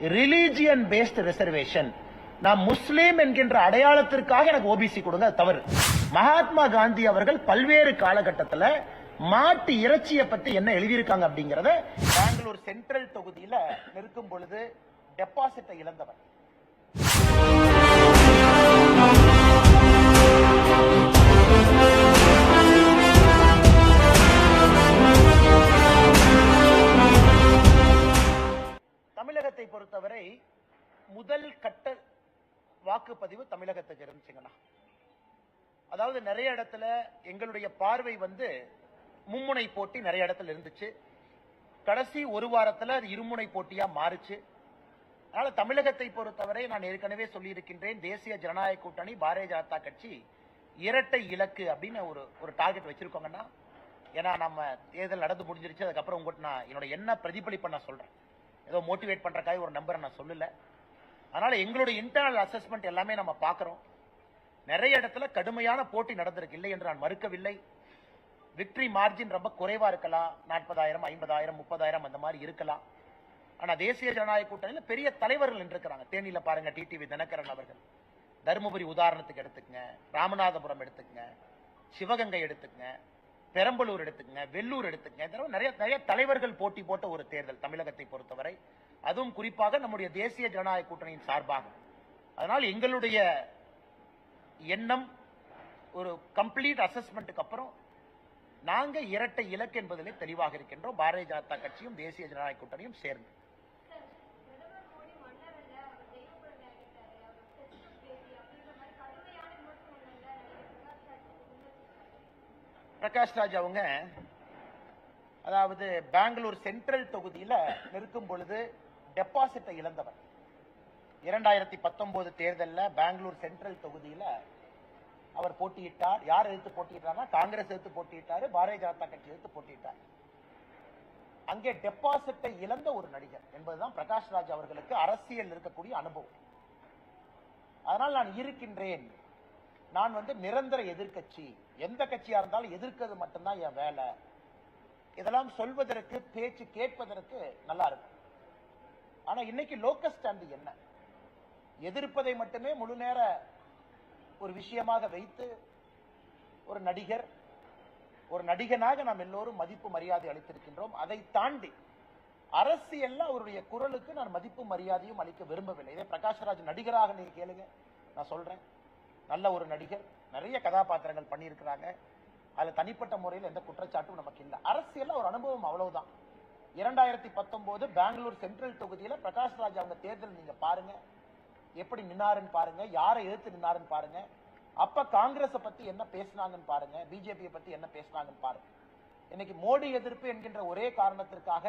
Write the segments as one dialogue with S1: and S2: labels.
S1: Religion based reservation நான் முஸ்லீம் என்கின்ற அடையாளத்திற்காக எனக்கு ஓபிசி கொடுங்க தவறு. மகாத்மா காந்தி அவர்கள் பல்வேறு காலகட்டத்தில் மாட்டு இறைச்சியை பத்தி என்ன எழுதியிருக்காங்க அப்படிங்கிறத பெங்களூர் சென்ட்ரல் தொகுதியில் நிற்கும் பொழுது டெபாசிட்டை இழந்தவர். நிறைய இடத்துல எங்களுடைய பார்வை வந்து மும்முனை போட்டி நிறைய இடத்துல இருந்துச்சு. கடைசி ஒரு வாரத்துல அது இருமுனை போட்டியா மாறுச்சு. அதனால தமிழகத்தை பொறுத்தவரை நான் ஏற்கனவே சொல்லியிருக்கின்றேன் தேசிய ஜனநாயக கூட்டணி பாரதிய ஜனதா கட்சி இரட்டை இலக்கு அப்படின்னு ஒரு ஒரு டார்கெட் வச்சிருக்கோங்கன்னா ஏன்னா நம்ம தேர்தல் நடந்து முடிஞ்சிருச்சு அதுக்கப்புறம் உங்கள்கிட்ட நான் என்னோட என்ன பிரதிபலிப்பை நான் சொல்கிறேன் ஏதோ மோட்டிவேட் பண்ணுறக்காக ஒரு நம்பரை நான் சொல்லலை. அதனால் எங்களுடைய இன்டர்னல் அசஸ்மெண்ட் எல்லாமே நம்ம பார்க்குறோம். நிறைய இடத்துல கடுமையான போட்டி நடந்திருக்கு. இல்லை என்று நான் மறுக்கவில்லை. விக்டரி மார்ஜின் ரொம்ப குறைவா இருக்கலாம். நாற்பதாயிரம் ஐம்பதாயிரம் முப்பதாயிரம் அந்த மாதிரி இருக்கலாம். ஆனா தேசிய ஜனநாயக கூட்டணியில பெரிய தலைவர்கள் இருக்கிறாங்க தேனியில பாருங்க டிடிவி தினகரன் அவர்கள். தருமபுரி உதாரணத்துக்கு எடுத்துக்கங்க. ராமநாதபுரம் எடுத்துக்கங்க. சிவகங்கை எடுத்துக்கங்க. பெரம்பலூர் எடுத்துக்கங்க. வெள்ளூர் எடுத்துக்கங்க. தடவை நிறைய நிறைய தலைவர்கள் போட்டி போட்ட ஒரு தேர்தல் தமிழகத்தை பொறுத்தவரை. அதுவும் குறிப்பாக நம்முடைய தேசிய ஜனநாயக கூட்டணியின் சார்பாக அதனால் எங்களுடைய எண்ணம் ஒரு கம்ப்ளீட் அசஸ்மெண்ட்டுக்கு அப்புறம் நாங்க இரட்டை இலக்கு என்பதிலே தெளிவாக இருக்கின்றோம். பாரதிய ஜனதா கட்சியும் தேசிய ஜனநாயக கூட்டணியும் சேர்ந்து.
S2: பிரகாஷ் ராஜ்
S1: அவங்க அதாவது பெங்களூர் சென்ட்ரல் தொகுதியில நிற்கும் பொழுது டெபாசிட்டை இழந்தவர். இரண்டாயிரத்தி பத்தொன்பது தேர்தலில் பெங்களூர் சென்ட்ரல் தொகுதியில அவர் போட்டியிட்டார். யார் எதிர்த்து போட்டியிட்டார்னா காங்கிரஸ் எதிர்த்து போட்டியிட்டார் பாரதிய ஜனதா கட்சி எதிர்த்து போட்டியிட்டார். அங்கே டெபாசிட்டை இழந்த ஒரு நடிகர் என்பதுதான் பிரகாஷ் ராஜ் அவர்களுக்கு அரசியல் இருக்கக்கூடிய அனுபவம். அதனால் நான் இருக்கின்றேன். நான் வந்து நிரந்தர எதிர்க்கட்சி. எந்த கட்சியா இருந்தாலும் எதிர்க்கிறது மட்டும்தான் என் வேலை. இதெல்லாம் சொல்வதற்கு பேச்சு கேட்பதற்கு நல்லா இருக்கும். ஆனா இன்னைக்கு லோக்கல் ஸ்டாண்டு என்ன? எதிர்ப்பதை மட்டுமே முழு நேர ஒரு விஷயமாக வைத்து ஒரு நடிகர் ஒரு நடிகனாக நாம் எல்லோரும் மதிப்பு மரியாதை அளித்திருக்கின்றோம். அதை தாண்டி அரசியல்ல அவருடைய குரலுக்கு நான் மதிப்பு மரியாதையும் அளிக்க விரும்பவில்லை. இதே பிரகாஷ்ராஜ் நடிகராக நீங்க கேளுங்க. நான் சொல்றேன். நல்ல ஒரு நடிகர். நிறைய கதாபாத்திரங்கள் பண்ணியிருக்கிறாங்க. அதுல தனிப்பட்ட முறையில் எந்த குற்றச்சாட்டும் நமக்கு இல்லை. அரசியல் ஒரு அனுபவம் அவ்வளவுதான். இரண்டாயிரத்தி பத்தொன்பது பெங்களூர் சென்ட்ரல் தொகுதியில பிரகாஷ்ராஜ் அவங்க தேர்தல் நீங்க பாருங்க. எப்படி நின்னாருன்னு பாருங்க யாரை எதிர்த்து நின்னாருன்னு பாருங்க அப்ப காங்கிரஸ பத்தி என்ன பேசினாங்கன்னு பாருங்க பிஜேபியை பத்தி என்ன பேசினாங்கன்னு பாருங்க. இன்னைக்கு மோடி எதிர்ப்பு என்கின்ற ஒரே காரணத்திற்காக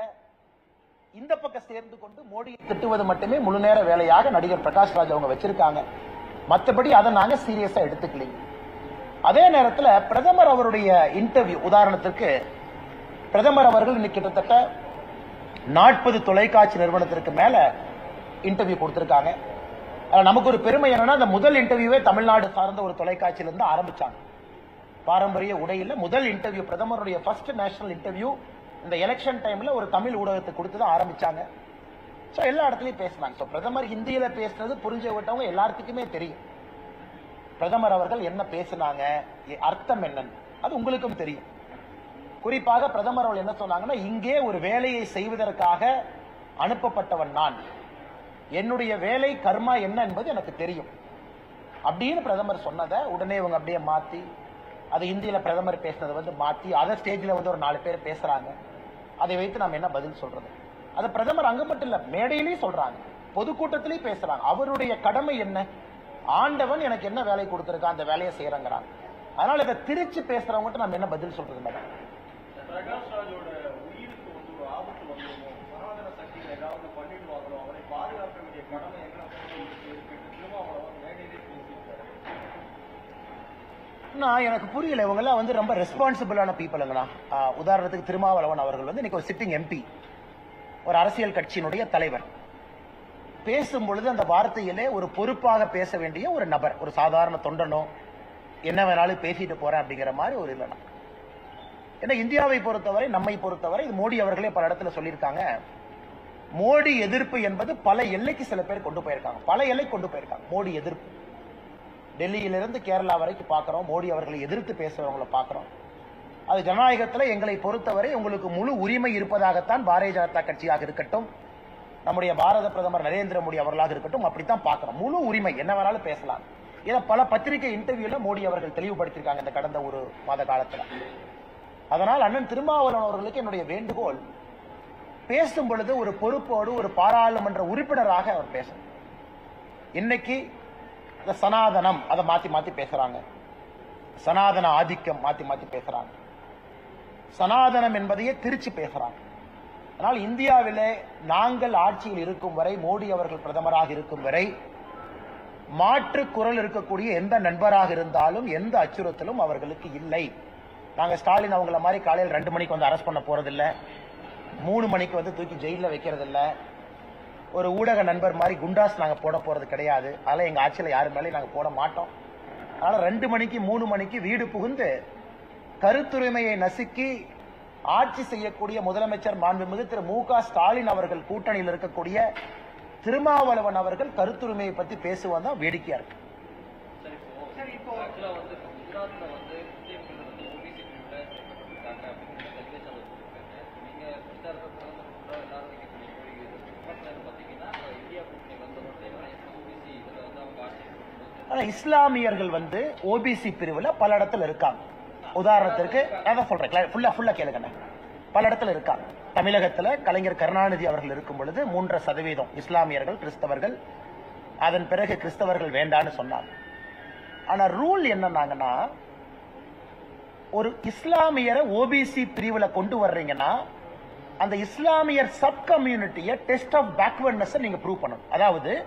S1: இந்த பக்கம் சேர்ந்து கொண்டு மோடியை திட்டுவது மட்டுமே முழு நேர வேலையாக நடிகர் பிரகாஷ் ராஜ் அவங்க வச்சிருக்காங்க. மற்றபடி அதை நாங்க சீரியஸா எடுத்துக்கலீங்க அதே நேரத்தில் பிரதமர் அவருடைய இன்டர்வியூ உதாரணத்திற்கு பிரதமர் அவர்கள் இன்னைக்கு கிட்டத்தட்ட நாற்பது தொலைக்காட்சி நிறுவனத்திற்கு மேல இன்டர்வியூ கொடுத்திருக்காங்க. நமக்கு ஒரு பெருமை என்னன்னா அந்த முதல் இன்டர்வியூவே தமிழ்நாடு சார்ந்த ஒரு தொலைக்காட்சியில இருந்து ஆரம்பிச்சாங்க. பாரம்பரிய உடையில முதல் இன்டர்வியூ பிரதமருடைய ஃபர்ஸ்ட் நேஷனல் இன்டர்வியூ இந்த எலெக்ஷன் டைம்ல ஒரு தமிழ் ஊடகத்தை கொடுத்து தான் ஆரம்பிச்சாங்க. ஸோ எல்லா இடத்துலையும் பேசினாங்க. ஸோ பிரதமர் ஹிந்தியில பேசுனது புரிஞ்ச விட்டவங்க எல்லாத்துக்குமே தெரியும். பிரதமர் அவர்கள் என்ன பேசினாங்க எ- அர்த்தம் என்னன்னு. அது உங்களுக்கும் தெரியும். குறிப்பாக பிரதமர் அவர்கள் என்ன சொன்னாங்கன்னா இங்கே ஒரு வேலையை செய்வதற்காக அனுப்பப்பட்டவன் நான். என்னுடைய வேலை கர்மா என்ன என்பது எனக்கு தெரியும். அப்படின்னு பிரதமர் சொன்னதை உடனே இவங்க அப்படியே மாற்றி அது இந்தியில் பிரதமர் பேசினதை வந்து மாற்றி அதை ஸ்டேஜில் வந்து ஒரு நாலு பேர் பேசுகிறாங்க அதை வைத்து நாம் என்ன பதில் சொல்கிறது அது பிரதமர் அங்கே மட்டும் இல்லை மேடையிலையும் சொல்கிறாங்க பொதுக்கூட்டத்திலையும் பேசுகிறாங்க அவருடைய கடமை என்ன? ஆண்டவன் எனக்கு என்ன வேலை கொடுத்துருக்கா அந்த வேலையை செய்கிறேங்கிறாங்க அதனால் இதை திரிச்சு பேசுகிறவங்ககிட்ட நம்ம என்ன பதில் சொல்கிறது மேடம்
S3: பிரகாஷ் ராஜோட உயிருக்கு வந்து ஒரு ஆபத்து வந்துருமோ சனாதன சக்திகள் ஏதாவது பண்ணிடுவாங்களோ அவரை பாதுகாக்க வேண்டிய கடமை என்ன இருக்கு திருமாவளவன் மேடையிலே பேசியிருக்காரு
S1: அண்ணா எனக்கு புரியல இவங்கெல்லாம் வந்து ரொம்ப ரெஸ்பான்சிபிளான பீப்புளுங்கண்ணா உதாரணத்துக்கு திருமாவளவன் அவர்கள் வந்து இன்னைக்கு ஒரு சிட்டிங் எம்பி ஒரு அரசியல் கட்சியினுடைய தலைவர். பேசும் பொழுது அந்த வார்த்தையிலே ஒரு பொறுப்பாக பேச வேண்டிய ஒரு நபர் ஒரு சாதாரண தொண்டனோ என்ன வேணாலும் பேசிட்டு போறேன் அப்படிங்கிற மாதிரி ஒரு இல்லைனா. ஏன்னா இந்தியாவை பொறுத்தவரை நம்மை பொறுத்தவரை இது மோடி அவர்களே பல இடத்துல சொல்லியிருக்காங்க. மோடி எதிர்ப்பு என்பது பல எல்லைக்கு சில பேர் கொண்டு போயிருக்காங்க. பல எல்லை கொண்டு போயிருக்காங்க மோடி எதிர்ப்பு. டெல்லியிலிருந்து கேரளா வரைக்கும் பார்க்குறோம். மோடி அவர்களை எதிர்த்து பேசுகிறவங்கள பார்க்குறோம். அது ஜனநாயகத்தில் எங்களை பொறுத்தவரை உங்களுக்கு முழு உரிமை இருப்பதாகத்தான் பாரதிய ஜனதா கட்சியாக இருக்கட்டும் நம்முடைய பாரத பிரதமர் நரேந்திர மோடி அவர்களாக இருக்கட்டும் அப்படித்தான் பார்க்குறோம். முழு உரிமை என்ன வேணாலும் பேசலாம். ஏன்னா பல பத்திரிகை இன்டர்வியூல மோடி அவர்கள் தெளிவுபடுத்தியிருக்காங்க இந்த கடந்த ஒரு மாத காலத்தில். அதனால் அண்ணன் திருமாவளவன் அவர்களுக்கு என்னுடைய வேண்டுகோள் பேசும் பொழுது ஒரு பொறுப்போடு ஒரு பாராளுமன்ற உறுப்பினராக அவர் பேசணும். இன்னைக்கு இந்த சனாதனம் அதை மாத்தி மாத்தி பேசுறாங்க. சனாதன ஆதிக்கம் மாத்தி மாத்தி பேசுறாங்க. சனாதனம் என்பதையே திருச்சி பேசுறாங்க. ஆனால் இந்தியாவில் நாங்கள் ஆட்சியில் இருக்கும் வரை மோடி அவர்கள் பிரதமராக இருக்கும் வரை மாற்று குரல் இருக்கக்கூடிய எந்த நண்பராக இருந்தாலும் எந்த அச்சுறுத்தலும் அவர்களுக்கு இல்லை. நாங்கள் ஸ்டாலின் அவங்கள மாதிரி காலையில் ரெண்டு மணிக்கு வந்து அரெஸ்ட் பண்ண போறதில்லை. மூணு மணிக்கு வந்து தூக்கி ஜெயிலில் வைக்கிறதில்லை. ஒரு ஊடக நண்பர் மாதிரி குண்டாஸ் நாங்கள் போட போகிறது கிடையாது. அதெல்லாம் எங்கள் ஆட்சியில் யாரு மேலேயும் நாங்கள் போட மாட்டோம். அதனால் ரெண்டு மணிக்கு மூணு மணிக்கு வீடு புகுந்து கருத்துரிமையை நசுக்கி ஆட்சி செய்யக்கூடிய முதலமைச்சர் மாண்புமிகு திரு மு க ஸ்டாலின் அவர்கள் கூட்டணியில் இருக்கக்கூடிய திருமாவளவன் அவர்கள் கருத்துரிமையை பற்றி பேசுவதுதான் வேடிக்கையா இருக்கு
S3: சரி இப்போ ஆக்சுவலா வந்து இப்போ குஜராத்ல வந்து முஸ்லீம்கள் வந்து ஓபிசி பிரிவுல சேர்க்கப்பட்டிருக்காங்க அப்படிங்கிற சர்வேஸ் அவர் சொல்லியிருக்காங்க நீங்க பிரச்சாரத்தை பிரதமர் கூட எல்லாரும் நீங்க சொல்லி கோரிக்கை பட்ல பாத்தீங்கன்னா இந்தியா கூட்டணி வந்த உடனே ஓபிசி இதுல வந்து அவங்க ஆட்சி
S1: இஸ்லாமியர்கள் வந்து ஓபிசி பிரிவுல பல இடத்துல இருக்காங்க. உதாரணத்திற்கு அதான் சொல்றேன் ஃபுல்லா ஃபுல்லா கேளுங்கண்ணே. பல இடத்துல இருக்காங்க. தமிழகத்துல கலைஞர் கருணாநிதி அவர்கள் இருக்கும் பொழுது மூன்றரை சதவீதம் இஸ்லாமியர்கள் கிறிஸ்தவர்கள். அதன் பிறகு கிறிஸ்தவர்கள் வேண்டான்னு சொன்னாங்க. ஆனா ரூல் என்னன்னாங்கன்னா ஒரு இஸ்லாமியரை ஓபிசி பிரிவுல கொண்டு வர்றீங்கன்னா அந்த இஸ்லாமியர் சப் கம்யூனிட்டியை டெஸ்ட் ஆஃப் பேக்வர்ட்னஸ் நீங்க ப்ரூவ் பண்ணணும். அதாவது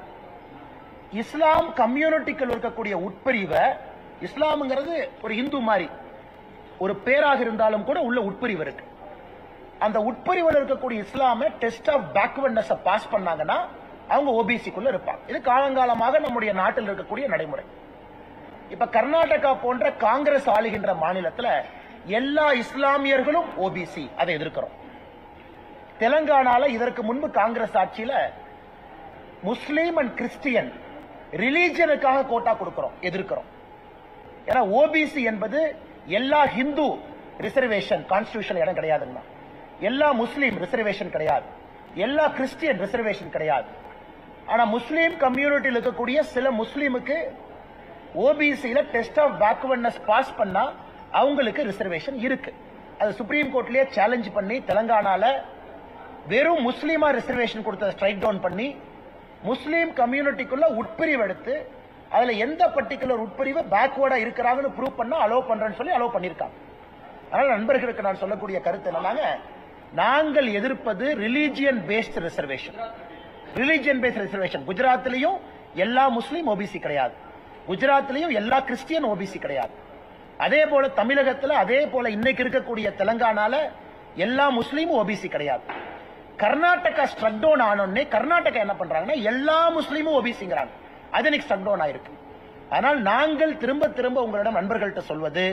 S1: இஸ்லாம் கம்யூனிட்டிக்குள் இருக்கக்கூடிய உட்பிரிவை இஸ்லாம்ங்கிறது ஒரு இந்து மாதிரி ஒரு பேராக இருந்தாலும் கூட உள்ள உட்பிரிவு இருக்கு. அந்த உட்பிரிவில் இருக்கக்கூடிய இஸ்லாமை டெஸ்ட் ஆஃப் பேக்வர்ட்னஸ் பாஸ் பண்ணாங்கன்னா அவங்க ஓபிசிக்குள்ள இருப்பாங்க. இது காலங்காலமாக நம்முடைய நாட்டில் இருக்கக்கூடிய நடைமுறை. இப்ப கர்நாடகா போன்ற காங்கிரஸ் ஆளுகின்ற மாநிலத்தில் எல்லா இஸ்லாமியர்களும் ஓபிசி அதை எதிர்க்கிறோம். தெலங்கானால இதற்கு முன்பு காங்கிரஸ் ஆட்சியில முஸ்லீம் அண்ட் கிறிஸ்டியன் ரிலீஜனுக்காக கோட்டா கொடுக்கிறோம் எதிர்க்கிறோம். ஏன்னா ஓபிசி என்பது எல்லா ஹிந்து ரிசர்வேஷன் கான்ஸ்டியூஷன் இடம் கிடையாதுங்கண்ணா. எல்லா முஸ்லீம் ரிசர்வேஷன் கிடையாது. எல்லா கிறிஸ்டியன் ரிசர்வேஷன் கிடையாது. ஆனா முஸ்லீம் கம்யூனிட்டியில் இருக்கக்கூடிய சில முஸ்லீமுக்கு ஓபிசியில டெஸ்ட் ஆஃப் பேக்வர்ட்னஸ் பாஸ் பண்ணா அவங்களுக்கு ரிசர்வேஷன் இருக்கு. அது சுப்ரீம் கோர்ட்லயே சேலஞ்ச் பண்ணி தெலங்கானால வெறும் முஸ்லீமா ரிசர்வேஷன் கொடுத்த ஸ்ட்ரைக் டவுன் பண்ணி முஸ்லீம் கம்யூனிட்டிக்குள்ள உட்பிரிவு எடுத்து அதுல எந்த பர்டிகுலர் உட்பிரிவு பேக்வர்டா இருக்கிறாங்கன்னு ப்ரூவ் பண்ணா அலோவ் பண்றேன்னு சொல்லி அலோவ் பண்ணிருக்காங்க அதனால நண்பர்களுக்கு நான் சொல்லக்கூடிய கருத்து என்னன்னாங்க நாங்கள் எதிர்ப்பது religion based reservation religion based reservation குஜராத்லயும் எல்லா முஸ்லீம் ஓபிசி கிடையாது. குஜராத்லயும் எல்லா கிறிஸ்டியன் ஓபிசி கிடையாது. அதே போல தமிழகத்துல அதே போல இன்னைக்கு இருக்கக்கூடிய தெலங்கானால எல்லா முஸ்லீமும் ஓபிசி கிடையாது. கர்நாடகா ஸ்ட்ரக் டவுன் ஆனோடனே கர்நாடகா என்ன பண்றாங்கன்னா எல்லா முஸ்லீமும் ஓபிசிங்கிறாங்க. அது இன்னைக்கு ஸ்ட்ரக் டவுன் ஆயிருக்கு. ஆனால் நாங்கள் திரும்ப திரும்ப உங்களிடம் நண்பர்கள்ட்ட சொல்வது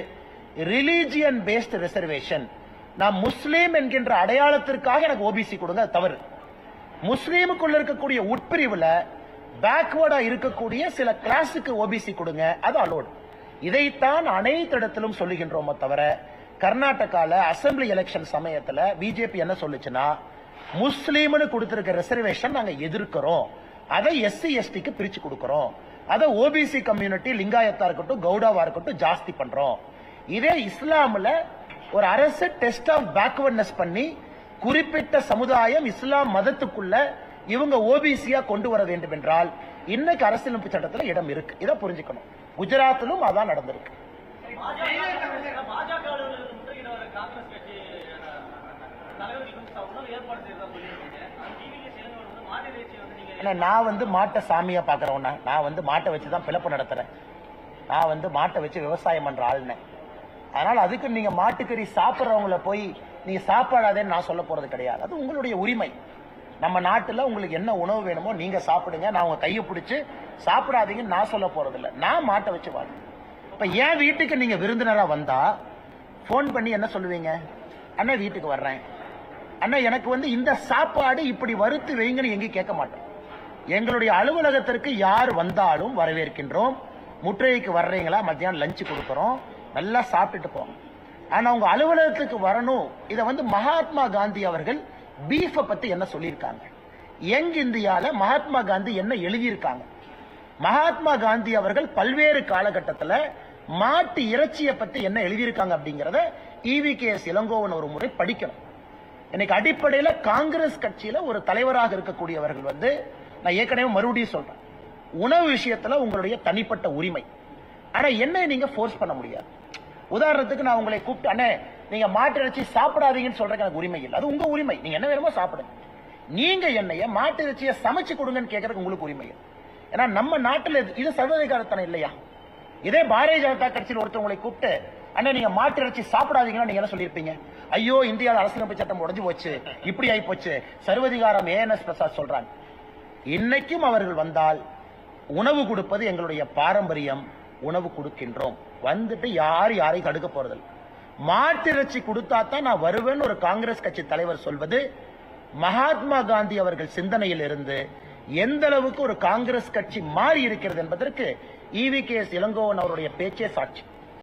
S1: ரிலீஜியன் பேஸ்ட் ரிசர்வேஷன் நான் முஸ்லீம் என்கின்ற அடையாளத்திற்காக எனக்கு ஓபிசி கொடுங்க அது தவறு. முஸ்லீமுக்குள்ள இருக்கக்கூடிய உட்பிரிவுல பேக்வர்டா இருக்கக்கூடிய சில கிளாஸுக்கு ஓபிசி கொடுங்க அது அலோடு இதைத்தான் அனைத்து இடத்திலும் சொல்லுகின்றோமோ தவிர கர்நாடகாவில் அசெம்பிளி எலெக்ஷன் சமயத்தில் பிஜேபி என்ன சொல்லுச்சுன்னா முஸ்லீம்னு கொடுத்துருக்க ரிசர்வேஷன் நாங்க எதிர்க்கிறோம். அதை எஸ்சி எஸ்டிக்கு பிரிச்சு கொடுக்கிறோம். அதை ஓபிசி கம்யூனிட்டி லிங்காயத்தா இருக்கட்டும் கவுடாவா இருக்கட்டும் ஜாஸ்தி பண்றோம். இதே இஸ்லாம்ல ஒரு அரசு டெஸ்ட் ஆஃப் பேக்வர்ட்னஸ் பண்ணி குறிப்பிட்ட சமுதாயம் இஸ்லாம் மதத்துக்குள்ள இவங்க ஓபிசியா கொண்டு வர வேண்டும் என்றால் இன்னைக்கு அரசியலமைப்பு சட்டத்துல இடம் இருக்கு. இதை புரிஞ்சுக்கணும். குஜராத்திலும் அதான் நடந்திருக்கு.
S3: பாஜக அலுவலகத்தில் முற்றுகையிட வர காங்கிரஸ் கட்சி தலைவர்களுக்கு வந்து உணவு ஏற்பாடு செய்யறதா சொல்லியிருக்கீங்க டிவிக்கு சேர்ந்தவர் வந்து மாட்டு
S1: ஏன்னா நான் வந்து மாட்டை சாமியா பாக்குறவன நான் வந்து மாட்டை வச்சு தான் பிளப்பு நடத்துறேன். நான் வந்து மாட்டை வச்சு விவசாயம் பண்ற ஆளுனே. அதனால அதுக்கு நீங்க மாட்டுக்கறி சாப்பிட்றவங்கள போய் நீங்கள் சாப்பிடாதேன்னு நான் சொல்ல போறது கிடையாது. அது உங்களுடைய உரிமை. நம்ம நாட்டுல உங்களுக்கு என்ன உணவு வேணுமோ நீங்க சாப்பிடுங்க. நான் உங்க கையை பிடிச்சு சாப்பிடாதீங்கன்னு நான் சொல்ல போறது நான் மாட்டை வச்சு வாழ் இப்ப என் வீட்டுக்கு நீங்க விருந்தினரா வந்தா ஃபோன் பண்ணி என்ன சொல்லுவீங்க? அண்ணா வீட்டுக்கு வர்றேன். அண்ணா எனக்கு வந்து இந்த சாப்பாடு இப்படி வறுத்து வைங்கன்னு எங்கேயும் கேட்க மாட்டோம். எங்களுடைய அலுவலகத்திற்கு யார் வந்தாலும் வரவேற்கின்றோம். முற்றுகைக்கு வர்றீங்களா? மத்தியானம் லஞ்சு கொடுக்குறோம். நல்லா சாப்பிட்டுட்டு போங்க. ஆனால் உங்கள் அலுவலகத்துக்கு வரணும். இதை வந்து மகாத்மா காந்தி அவர்கள் பீஃபை பற்றி என்ன சொல்லியிருக்காங்க? யங் இந்தியாவில் மகாத்மா காந்தி என்ன எழுதியிருக்காங்க? மகாத்மா காந்தி அவர்கள் பல்வேறு காலகட்டத்தில் மாட்டு இறைச்சியை பற்றி என்ன எழுதியிருக்காங்க அப்படிங்கிறத இவி கே. எஸ் இளங்கோவன் ஒரு முறை படிக்கணும். இன்னைக்கு அடிப்படையில் காங்கிரஸ் கட்சியில் ஒரு தலைவராக இருக்கக்கூடியவர்கள் வந்து நான் ஏற்கனவே மறுபடியும் சொல்றேன். உணவு விஷயத்துல உங்களுடைய தனிப்பட்ட உரிமை. ஆனா என்ன நீங்க ஃபோர்ஸ் பண்ண முடியாது. உதாரணத்துக்கு நான் உங்களை கூப்பிட்டு அண்ணே நீங்க மாட்டு இறைச்சி சாப்பிடாதீங்கன்னு சொல்றதுக்கு எனக்கு உரிமை இல்லை. அது உங்க உரிமை. நீங்க என்ன வேணுமோ சாப்பிடுங்க. நீங்க என்னைய மாட்டு இறைச்சியை சமைச்சு கொடுங்கன்னு கேட்கறதுக்கு உங்களுக்கு உரிமை இல்லை. ஏன்னா நம்ம நாட்டில் இது- இது சர்வதிகாரத்தனம் இல்லையா? இதே பாரதிய ஜனதா கட்சியில் ஒருத்தவங்களை கூப்பிட்டு அண்ணா நீங்க மாட்டு இறைச்சி சாப்பிடாதீங்கன்னா நீங்க என்ன சொல்லியிருப்பீங்க? ஐயோ இந்தியாவில் அரசியலமைப்பு சட்டம் உடஞ்சு போச்சு. இப்படி ஆகி போச்சு சர்வதிகாரம் ஏஎன்எஸ் பிரசாத் சொல்றாங்க. இன்னைக்கும் அவர்கள் வந்தால் உணவு கொடுப்பது எங்களுடைய பாரம்பரியம் உணவு கொடுக்கின்றோம். வந்துட்டு யார் யாரையும் தடுக்க போறதில்லை. மாட்டிறைச்சி கொடுத்தா தான் நான் வருவேன்னு ஒரு காங்கிரஸ் கட்சி தலைவர் சொல்வது மகாத்மா காந்தி அவர்கள் சிந்தனையில் இருந்து எந்த அளவுக்கு ஒரு காங்கிரஸ் கட்சி மாறி இருக்கிறது என்பதற்கு இவி கே எஸ் இளங்கோவன் அவருடைய பேச்சே சாட்சி.